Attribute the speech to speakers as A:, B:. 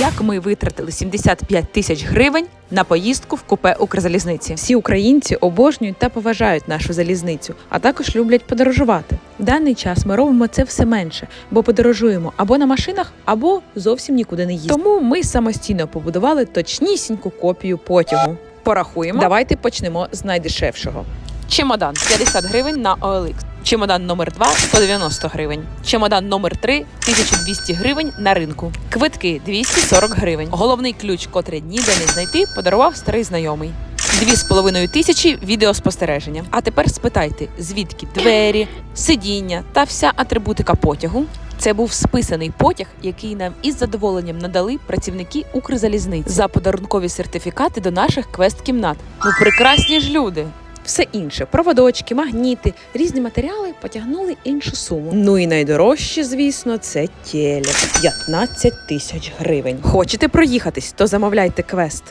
A: Як ми витратили 75 тисяч гривень на поїздку в купе Укрзалізниці? Всі українці обожнюють та поважають нашу залізницю, а також люблять подорожувати. В даний час ми робимо це все менше, бо подорожуємо або на машинах, або зовсім нікуди не їздимо. Тому ми самостійно побудували точнісіньку копію потягу. Порахуємо. Давайте почнемо з найдешевшого. Чемодан 50 гривень на OLX. Чемодан номер 2 190 гривень. Чемодан номер 3 1200 гривень на ринку. Квитки 240 гривень. Головний ключ, котрий ніде не знайти, подарував старий знайомий. Дві з половиною тисячі відеоспостереження. А тепер спитайте, звідки двері, сидіння та вся атрибутика потягу. Це був списаний потяг, який нам із задоволенням надали працівники Укрзалізниці за подарункові сертифікати до наших квест-кімнат. Ну прекрасні ж люди. Все інше проводочки, магніти, різні матеріали потягнули іншу суму. Ну і найдорожче, звісно, це телек 15 тисяч гривень. Хочете проїхатись, то замовляйте квест.